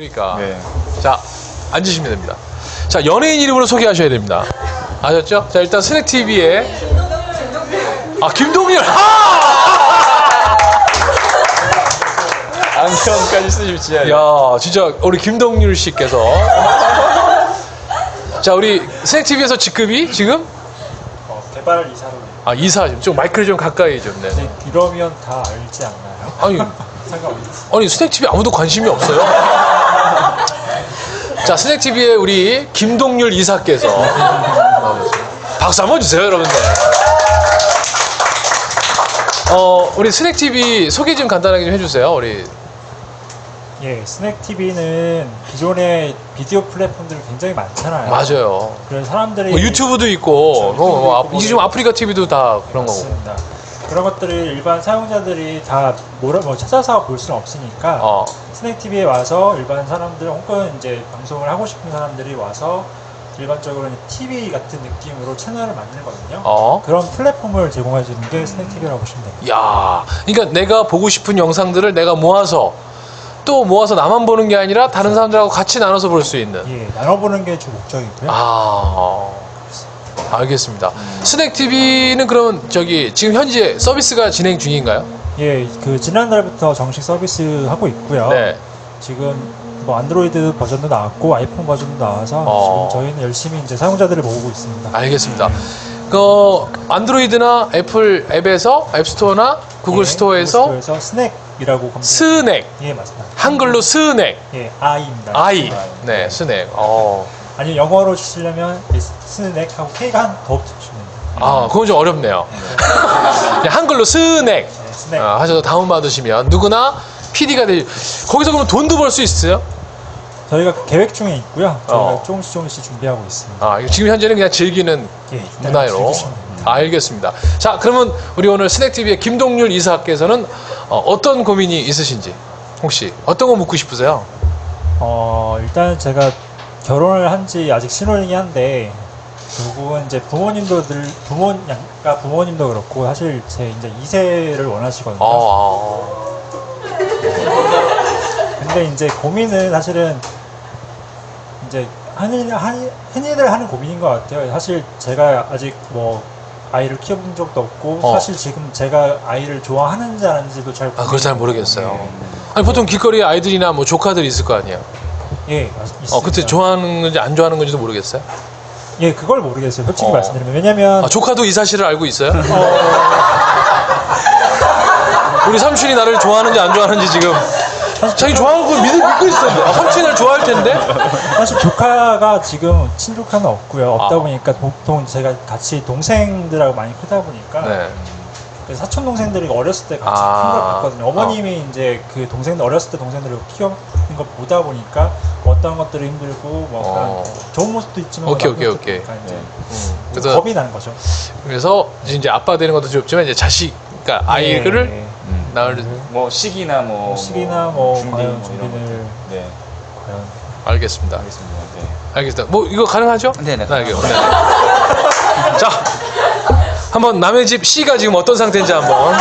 그러니까 네. 자 앉으시면 됩니다. 자 연예인 이름으로 소개하셔야 됩니다. 아셨죠? 자 일단 스낵 TV에 아 김동률 아! 안경까지 쓰시지. 야 진짜 우리 김동률 씨께서 자 우리 스낵 TV에서 직급이 지금 어, 개발 이사로 아 이사 좀 마이크를 좀 가까이 좀 네. 이러면 다 알지 않나요? 아니 상관없어요. 아니 스낵 TV 아무도 관심이 없어요. 자 스낵 TV의 우리 김동률 이사께서. 박수 한번 주세요, 여러분들. 어 우리 스낵 TV 소개 좀 간단하게 좀 해주세요, 우리. 예, 스낵 TV는 기존의 비디오 플랫폼들이 굉장히 많잖아요. 맞아요. 그래서 사람들이 뭐 유튜브도 있고, 있고, 이제 지금 아프리카 TV도 다 그런 거고. 맞습니다. 그런 것들을 일반 사용자들이 다 뭐라 뭐 찾아서 볼 수는 없으니까 어, 스낵 TV에 와서 일반 사람들 혹은 이제 방송을 하고 싶은 사람들이 와서 일반적으로 TV 같은 느낌으로 채널을 만들거든요. 어. 그런 플랫폼을 제공해 주는 게 스낵 TV라고 보시면 됩니다. 야, 그러니까 내가 보고 싶은 영상들을 내가 모아서 또 모아서 나만 보는 게 아니라 다른 사람들하고 같이 나눠서 볼 수 있는. 예, 나눠보는 게 주 목적이고요. 아, 알겠습니다. 스낵 TV는 그러면 저기 지금 현재 서비스가 진행 중인가요? 예, 그 지난달부터 정식 서비스 하고 있고요. 네. 지금 뭐 안드로이드 버전도 나왔고 아이폰 버전도 나와서 어. 지금 저희는 열심히 이제 사용자들을 모으고 있습니다. 알겠습니다. 그 안드로이드나 애플 앱에서 앱스토어나 구글 예, 스토어에서 구글 스토어에서 스낵이라고 검색. 스낵 예, 맞습니다. 한글로 스낵 예, 아이입니다. 아이 네 스낵 어. 아니 영어로 치시려면 이 스낵하고 K가 한 더 붙이면 됩니다. 아 그건 좀 어렵네요. 그냥 한글로 스낵 네, 스낵. 아, 하셔서 다운 받으시면 누구나 PD가 되. 거기서 그러면 돈도 벌 수 있어요? 저희가 계획 중에 있고요. 저희가 어. 조금씩 조금씩 준비하고 있습니다. 아 지금 현재는 그냥 즐기는 예, 일단 문화로. 즐기시면 됩니다. 알겠습니다. 자, 그러면 우리 오늘 스낵TV의 김동률 이사께서는 어, 떤 고민이 있으신지 혹시 어떤 거 묻고 싶으세요? 어, 일단 제가 결혼을 한 지 아직 신혼이긴 한데, 결국은 이제 부모님도 늘, 부모, 그러니까 부모님도 그렇고, 사실 제 이제 2세를 원하시거든요. 어, 근데 이제 고민은 사실은 이제 흔히, 흔히, 흔히들 하는 고민인 것 같아요. 사실 제가 아직 뭐, 아이를 키워본 적도 없고, 어. 사실 지금 제가 아이를 좋아하는지 안 하는지도 잘 아, 그걸 잘 모르겠어요. 예. 아니, 보통 길거리에 아이들이나 뭐 조카들 있을 거 아니에요? 예, 맞- 있습니다. 어, 그때 좋아하는 건지 안 좋아하는 건지도 모르겠어요? 예, 그걸 모르겠어요. 솔직히 어. 말씀드리면. 왜냐면, 아, 조카도 이 사실을 알고 있어요? 우리 삼촌이 나를 좋아하는지 안 좋아하는지 지금 자기 좋아하는 걸 믿, 믿고 있었는데 아, 삼촌이 날 좋아할 텐데? 사실 조카가 지금 친조카는 없고요. 없다 아. 보니까 보통 제가 같이 동생들하고 많이 크다 보니까 네. 그래서 사촌 동생들이 어렸을 때 같이 아. 큰걸 봤거든요. 어머님이 이제 그 동생들 어렸을 때 동생들을 키우는 걸 보다 보니까 어떤 것들이 힘들고 뭐 어. 좋은 모습도 있지만 오케이, 나쁜 오케이, 모습도 오케이. 있으니까 이제 음, 그래서 겁이 나는 거죠. 그래서 이제 아빠 되는 것도 좋지만 이제 자식, 그러니까 아이를 예, 예. 음. 낳을 뭐 시기나 뭐, 뭐 시기나 뭐 준비 과연 뭐 이런 준비를 것들. 네. 과연 알겠습니다. 알겠습니다. 네. 알겠습니다. 뭐 이거 가능하죠? 네, 네, 알겠습니다. 네. 자, 한번 남의 집 C가 지금 어떤 상태인지 한번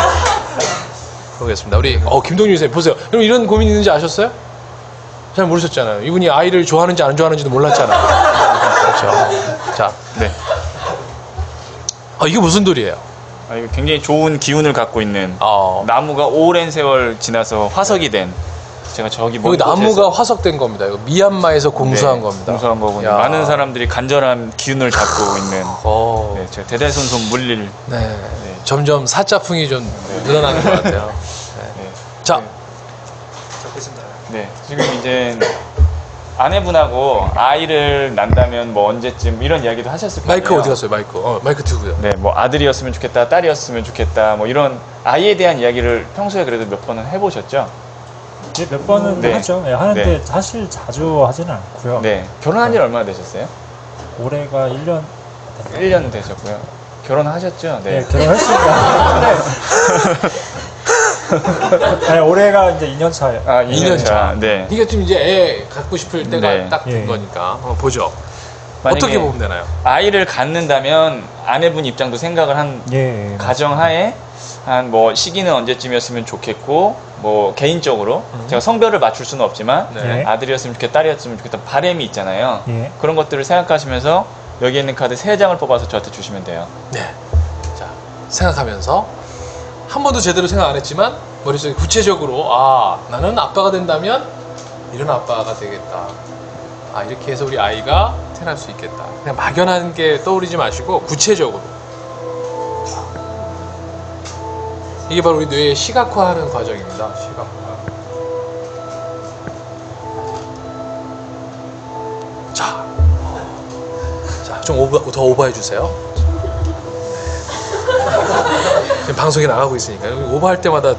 보겠습니다. 우리 어 김동률 선생님 보세요. 여러분 이런 고민 있는지 아셨어요? 잘 모르셨잖아요. 이분이 아이를 좋아하는지 안 좋아하는지도 몰랐잖아요. 그렇죠. 자, 네. 아 이게 무슨 돌이에요? 아, 이거 굉장히 좋은 기운을 갖고 있는 아, 나무가 오랜 세월 지나서 화석이 된 제가 저기 먼 여기 나무가 곳에서 화석된 겁니다. 이거 미얀마에서 공수한 네, 겁니다. 공수한 거군요. 야. 많은 사람들이 간절한 기운을 갖고 있는 어, 네, 제가 대대손손 물릴 네. 점점 사자풍이 좀 늘어나는 것 같아요. 네. 자. 네, 지금 이제 아내분하고 아이를 낳는다면 뭐 언제쯤 이런 이야기도 하셨을 거예요. 마이크 어디 갔어요? 마이크. 어, 마이크 두고요. 네, 뭐 아들이었으면 좋겠다, 딸이었으면 좋겠다, 뭐 이런 아이에 대한 이야기를 평소에 그래도 몇 번은 해보셨죠? 이제 몇 번은 네. 하죠. 예, 하는데 네. 사실 자주 하지는 않고요. 네, 결혼한 지 얼마나 되셨어요? 올해가 1년 1년 되셨고요. 결혼하셨죠? 네, 네. 결혼했으니까. 아니, 올해가 이제 2년 차예요. 아, 2년 2년 차. 차. 네. 이게 좀 이제 애 갖고 싶을 때가 네. 딱 된 예. 거니까 한번 보죠. 만약에 어떻게 보면 되나요? 아이를 갖는다면 아내분 입장도 생각을 한 예. 가정하에 한 뭐 시기는 언제쯤이었으면 좋겠고 뭐 개인적으로 제가 성별을 맞출 수는 없지만 네. 아들이었으면 좋겠다, 딸이었으면 좋겠다 바램이 있잖아요. 예. 그런 것들을 생각하시면서 여기 있는 카드 세 장을 뽑아서 저한테 주시면 돼요. 네. 자, 생각하면서 한 번도 제대로 생각 안 했지만 머릿속에 구체적으로 아, 나는 아빠가 된다면 이런 아빠가 되겠다. 아, 이렇게 해서 우리 아이가 태어날 수 있겠다. 그냥 막연한 게 떠오르지 마시고 구체적으로. 이게 바로 우리 뇌의 시각화하는 과정입니다. 시각화. 자, 자, 좀 오버, 더 오버해 주세요. 방송에 나가고 있으니까 오버할 때마다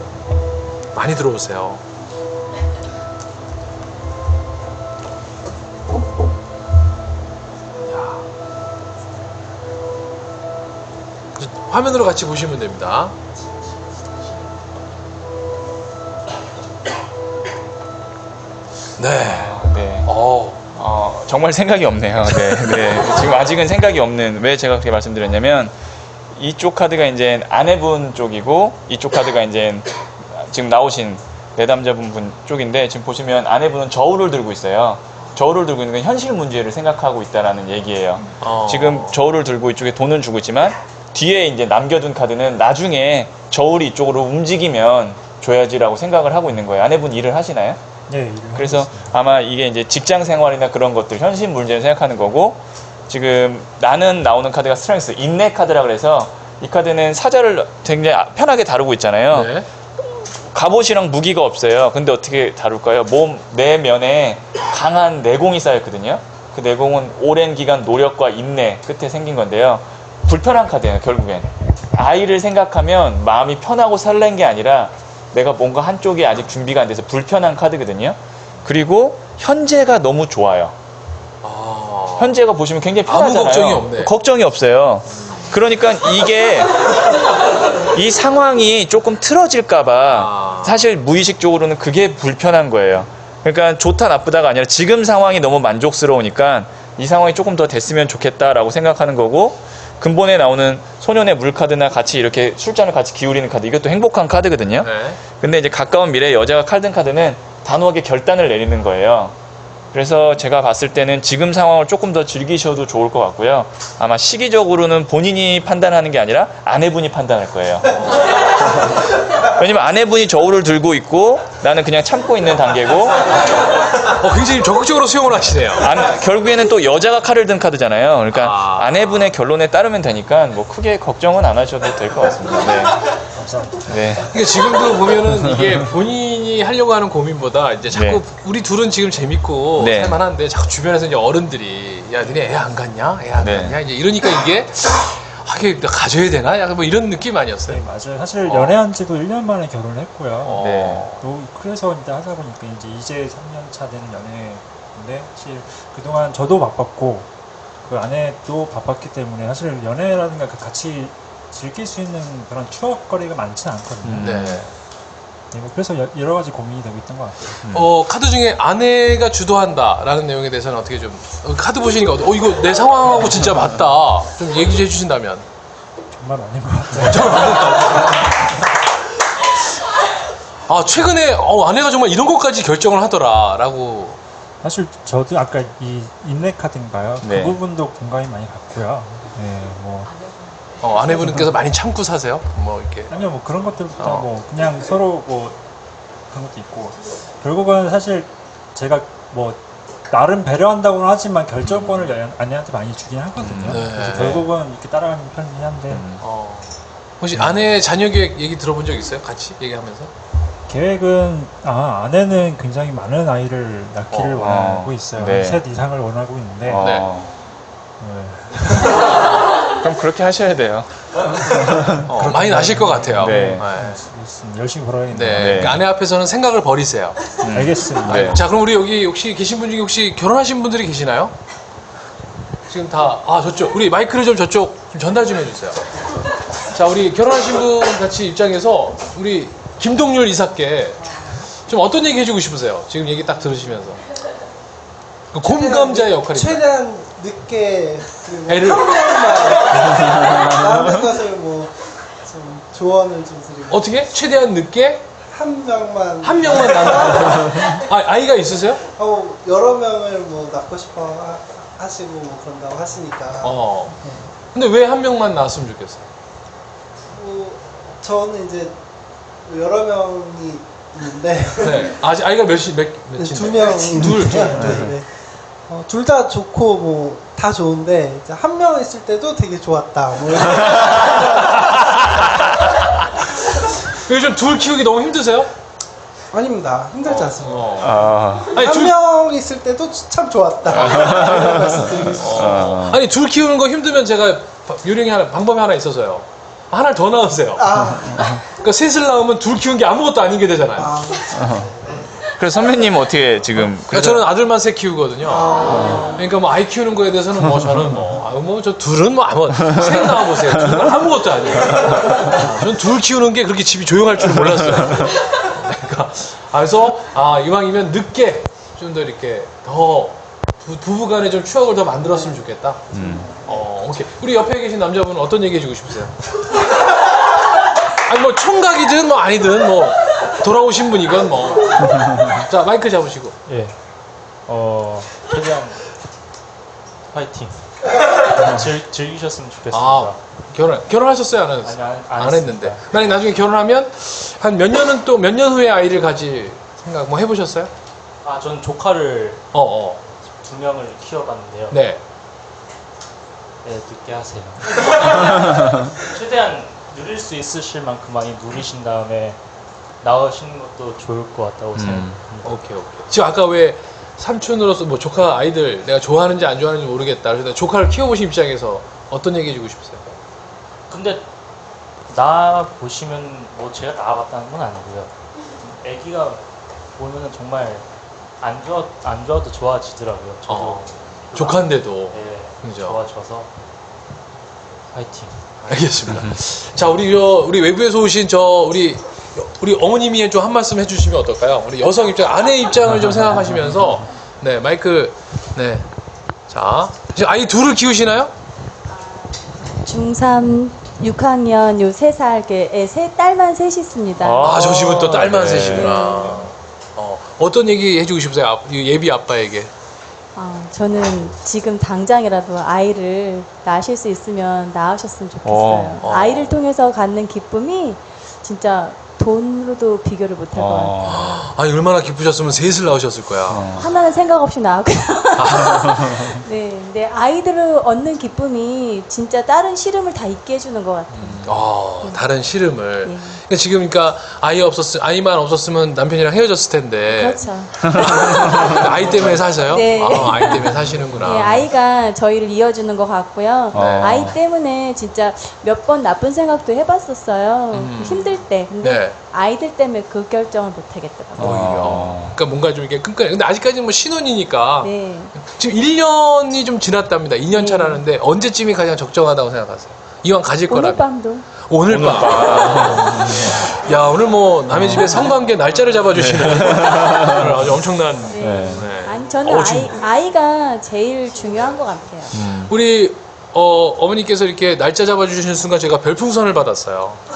많이 들어오세요. 자. 화면으로 같이 보시면 됩니다. 네. 네. 어, 어, 정말 생각이 없네요. 네, 네. 지금 아직은 생각이 없는 왜 제가 그렇게 말씀드렸냐면 이쪽 카드가 이제 아내분 쪽이고 이쪽 카드가 이제 지금 나오신 내담자분 분 쪽인데 지금 보시면 아내분은 저울을 들고 있어요. 저울을 들고 있는 건 현실 문제를 생각하고 있다라는 얘기예요. 어. 지금 저울을 들고 이쪽에 돈은 주고 있지만 뒤에 이제 남겨둔 카드는 나중에 저울이 이쪽으로 움직이면 줘야지라고 생각을 하고 있는 거예요. 아내분 일을 하시나요? 예, 일을 그래서 있습니다. 아마 이게 이제 직장 생활이나 그런 것들 현실 문제를 생각하는 거고 지금 나는 나오는 카드가 스트렝스 인내 카드라 그래서 이 카드는 사자를 굉장히 편하게 다루고 있잖아요. 네. 갑옷이랑 무기가 없어요. 근데 어떻게 다룰까요? 몸 내면에 강한 내공이 쌓였거든요. 그 내공은 오랜 기간 노력과 인내 끝에 생긴 건데요. 불편한 카드예요, 결국엔. 아이를 생각하면 마음이 편하고 설렌 게 아니라 내가 뭔가 한쪽이 아직 준비가 안 돼서 불편한 카드거든요. 그리고 현재가 너무 좋아요. 아. 현재가 보시면 굉장히 아무 편하잖아요. 걱정이 없네. 걱정이 없어요. 그러니까 이게 이 상황이 조금 틀어질까봐 아. 사실 무의식적으로는 그게 불편한 거예요. 그러니까 좋다 나쁘다가 아니라 지금 상황이 너무 만족스러우니까 이 상황이 조금 더 됐으면 좋겠다라고 생각하는 거고 근본에 나오는 소년의 물 카드나 같이 이렇게 술잔을 같이 기울이는 카드 이것도 행복한 카드거든요. 네. 근데 이제 가까운 미래에 여자가 칼든 카드는 단호하게 결단을 내리는 거예요. 그래서 제가 봤을 때는 지금 상황을 조금 더 즐기셔도 좋을 것 같고요. 아마 시기적으로는 본인이 판단하는 게 아니라 아내분이 판단할 거예요. 왜냐면 아내분이 저울을 들고 있고 나는 그냥 참고 있는 단계고 어, 굉장히 적극적으로 수용을 하시네요. 안- 결국에는 또 여자가 칼을 든 카드잖아요. 그러니까 아. 아내분의 결론에 따르면 되니까 뭐 크게 걱정은 안 하셔도 될 것 같습니다. 네. 감사합니다. 네. 그러니까 지금도 보면은 이게 본인이 하려고 하는 고민보다 이제 자꾸 네. 우리 둘은 지금 재밌고 네. 살만한데 자꾸 주변에서 이제 어른들이 야 너네 애 안 갔냐? 애 안 네. 갔냐? 이제 이러니까 이게 나 가져야 되나? 약간 뭐 이런 느낌 아니었어요. 네, 맞아요. 사실 어. 연애한 지도 1년 만에 결혼을 했고요. 어. 네. 또 그래서 이제 하다 보니까 이제 이제 3년 차 되는 연애인데 사실 그동안 저도 바빴고 그 아내도 바빴기 때문에 사실 연애라든가 그 같이 즐길 수 있는 그런 추억거리가 많지는 않거든요. 음. 네. 네, 뭐 그래서 여, 여러 가지 고민이 되고 있던 것 같아요. 어 카드 중에 아내가 주도한다라는 내용에 대해서는 어떻게 좀 어, 카드 보시니까 어 이거 내 상황하고 진짜 맞다 좀 얘기 좀 해주신다면 정말 아닌 것 같아요. 아 최근에 어 아내가 정말 이런 것까지 결정을 하더라라고 사실 저도 아까 이 인내 카드인가요? 네. 그 부분도 공감이 많이 갔고요. 네, 뭐 어, 아내분께서 많이 참고 사세요 뭐 이렇게 아니요, 뭐 그런 것들부터 어. 뭐 그냥 서로 뭐 그런 것도 있고 결국은 사실 제가 뭐 나름 배려한다고는 하지만 결정권을 여- 아내한테 많이 주긴 하거든요. 음, 네. 그래서 결국은 이렇게 따라가는 편이긴 한데 음. 어, 혹시 아내 자녀 계획 얘기 들어본 적 있어요? 같이 얘기하면서? 계획은 아 아내는 굉장히 많은 아이를 낳기를 어. 원하고 있어요. 네. 셋 이상을 원하고 있는데 어. 네. 네. 그럼 그렇게 하셔야 돼요. 어, 많이 나실 것 같아요. 네. 무슨 열심히 걸어야겠네요. 네. 네. 그러니까 아내 앞에서는 생각을 버리세요. 알겠습니다. 네. 자, 그럼 우리 여기 혹시 계신 분 중에 혹시 결혼하신 분들이 계시나요? 지금 다, 아, 저쪽. 우리 마이크를 좀 저쪽 좀 전달 좀 해주세요. 자, 우리 결혼하신 분 같이 입장에서 우리 김동률 이사께 좀 어떤 얘기 해주고 싶으세요? 지금 얘기 딱 들으시면서. 그 곰감자의 역할입니다. 최대한 늦게 그리고 애를- 다음에 것을 뭐좀 조언을 좀 드리고 어떻게? 최대한 늦게 한 명만 한 명만 낳는 아, 아이가 있으세요? 어, 여러 명을 뭐 낳고 싶어 하, 하시고 뭐 그런다고 하시니까 어. 근데 왜 한 명만 낳았으면 좋겠어요? 뭐 저는 이제 여러 명이 있는데 네. 아직 아이가 몇이 몇 몇인데? 두 명, 둘, 둘. 네, 네. 어, 둘 다 좋고 뭐 다 좋은데 이제 한명 있을 때도 되게 좋았다. 뭐 요즘 둘 키우기 너무 힘드세요? 아닙니다. 힘들지 않습니다. 어. 아, 아니 한둘명 있을 때도 참 좋았다. 이런 말씀 드리고 싶습니다. 아. 아니 둘 키우는 거 힘들면 제가 요령이 하나 방법이 하나 있어서요. 하나 를 더 낳으세요. 아, 그러니까 셋을 낳으면 둘 키우는 게 아무것도 아닌 게 되잖아요. 아, 그래서 선배님 어떻게 지금 그러니까 저는 아들만 셋 키우거든요. 그러니까 뭐 아이 키우는 거에 대해서는 뭐 저는 뭐뭐저 둘은 뭐 아무 셋 낳아 보세요. 둘은 아무것도 아니에요. 저는 둘 키우는 게 그렇게 집이 조용할 줄 몰랐어요. 그러니까 아, 그래서 아 이왕이면 늦게 좀 더 이렇게 더 부, 부부간에 좀 추억을 더 만들었으면 좋겠다. 어 오케이 우리 옆에 계신 남자분은 어떤 얘기 해주고 싶으세요? 아니 뭐 총각이든 뭐 아니든 뭐 돌아오신 분이건 뭐 자 마이크 잡으시고 예. 어, 최대한 파이팅. 즐, 즐기셨으면 좋겠습니다. 아 결혼 결혼하셨어요 안 하셨어요? 아니, 안, 안, 안 했는데 만약 나중에 결혼하면 한 몇 년은 또 몇 년 후에 아이를 가질 생각 뭐 해보셨어요? 아, 전 조카를 어 어 두 명을 키워봤는데요. 네 네, 늦게 하세요. 최대한 누릴 수 있으실 만큼 많이 누리신 다음에 나오시는 것도 좋을 것 같다고 생각합니다. 오케이 오케이 지금 아까 왜 삼촌으로서 뭐 조카 아이들 내가 좋아하는지 안 좋아하는지 모르겠다 그래서 조카를 키워보신 입장에서 어떤 얘기 해주고 싶으세요? 근데 나 보시면 뭐 제가 나와봤다는 건 아니고요. 아기가 보면은 정말 안 좋아 안 좋아도 좋아지더라고요. 저도 어, 조카인데도 예, 그죠. 좋아져서 파이팅. 알겠습니다. 자, 우리 저 우리 외부에서 오신 저 우리 우리 어머님이 좀 한 말씀 해주시면 어떨까요? 우리 여성 입장, 아내 입장을 좀 생각하시면서 네 마이크 네. 자, 지금 아이 둘을 키우시나요? 중3 6학년 요 3살 세 딸만 셋 있습니다. 아. 아, 저 집은 또 딸만 네. 셋이구나. 어, 어떤 얘기 해주고 싶으세요? 아, 이 예비 아빠에게. 아, 저는 지금 당장이라도 아이를 낳으실 수 있으면 낳으셨으면 좋겠어요. 어, 어. 아이를 통해서 갖는 기쁨이 진짜 돈으로도 비교를 못할 것 같아요. 어, 아니 얼마나 기쁘셨으면 셋을 낳으셨을 거야. 하나는 생각 없이 나왔고요. 네, 근데 아이들을 얻는 기쁨이 진짜 다른 시름을 다 잊게 해주는 것 같아요. 어, 다른 시름을. 예. 그러니까 지금 그러니까 아이 없었 아이만 없었으면 남편이랑 헤어졌을 텐데. 그렇죠. 아이 때문에 사셔요? 네. 아, 아이 때문에 사시는구나. 네, 아이가 저희를 이어주는 것 같고요. 어. 아이 때문에 진짜 몇 번 나쁜 생각도 해봤었어요. 음. 힘들 때. 근데 네. 아이들 때문에 그 결정을 못 하겠더라고요. 오히려. 어. 그러니까 뭔가 좀 이렇게 끈끈해. 근데 아직까지는 뭐 신혼이니까 네. 지금 1년이 좀 지났답니다. 2년 네. 차라는데 언제쯤이 가장 적정하다고 생각하세요? 이왕 가질 오늘 거라면. 밤도. 오늘 밤. 야, 오늘 뭐 남의 집에 성관계 날짜를 잡아주시는 오늘 아주 엄청난. 네. 네. 아니, 저는 어, 아이, 지금- 아이가 제일 중요한 것 같아요. 우리 어, 어머니께서 이렇게 날짜 잡아주시는 순간 제가 별풍선을 받았어요.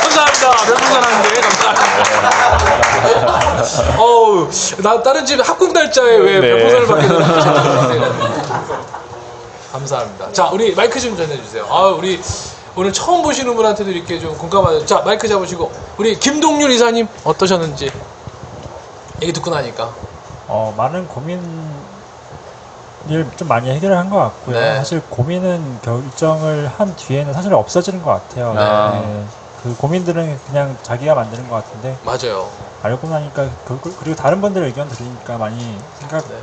감사합니다. 별풍선 하는데 감사합니다. 어우, 나 다른 집 합국 날짜에 왜 네. 별풍선을 받게 되나 감사합니다. 자, 우리 마이크 좀 전해주세요. 아, 우리 오늘 처음 보시는 분한테도 이렇게 좀 공감하죠. 자, 마이크 잡으시고 우리 김동률 이사님 어떠셨는지 얘기 듣고 나니까. 어, 많은 고민을 좀 많이 해결을 한 것 같고요. 네. 사실 고민은 결정을 한 뒤에는 사실 없어지는 것 같아요. 아. 네. 그 고민들은 그냥 자기가 만드는 것 같은데 맞아요. 알고 나니까 그, 그리고 다른 분들의 의견 들으니까 많이 생각 네.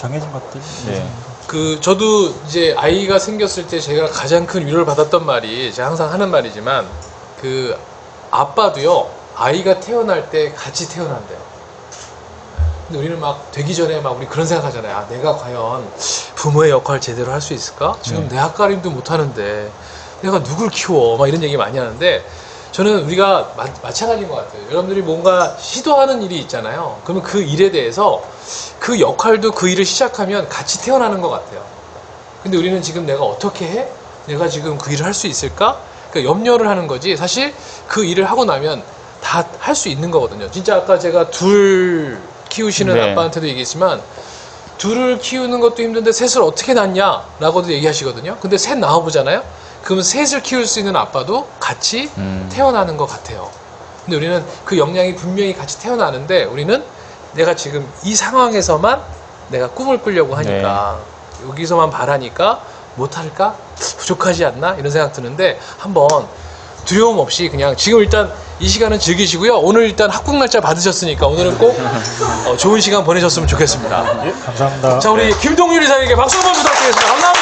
정해진 것들. 네. 그 저도 이제 아이가 생겼을 때 제가 가장 큰 위로를 받았던 말이 제가 항상 하는 말이지만 그 아빠도요 아이가 태어날 때 같이 태어난대요. 근데 우리는 막 되기 전에 막 우리 그런 생각하잖아요. 아 내가 과연 부모의 역할 제대로 할 수 있을까? 지금 내 앞가림도 못 하는데 내가 누굴 키워? 막 이런 얘기 많이 하는데 저는 우리가 마, 마찬가지인 것 같아요. 여러분들이 뭔가 시도하는 일이 있잖아요. 그러면 그 일에 대해서 그 역할도 그 일을 시작하면 같이 태어나는 것 같아요. 근데 우리는 지금 내가 어떻게 해? 내가 지금 그 일을 할 수 있을까? 그러니까 염려를 하는 거지 사실 그 일을 하고 나면 다 할 수 있는 거거든요. 진짜 아까 제가 둘 키우시는 네. 아빠한테도 얘기했지만 둘을 키우는 것도 힘든데 셋을 어떻게 낳냐라고도 얘기하시거든요. 근데 셋 낳아보잖아요. 그러면 셋을 키울 수 있는 아빠도 같이 음. 태어나는 것 같아요. 근데 우리는 그 역량이 분명히 같이 태어나는데 우리는 내가 지금 이 상황에서만 내가 꿈을 꾸려고 하니까 여기서만 바라니까 못할까? 부족하지 않나? 이런 생각 드는데 한번 두려움 없이 그냥 지금 일단 이 시간은 즐기시고요. 오늘 일단 합격 날짜 받으셨으니까 오늘은 꼭 어, 좋은 시간 보내셨으면 좋겠습니다. 예, 감사합니다. 자, 우리 김동률 이사에게 박수 한번 부탁드리겠습니다. 감사합니다.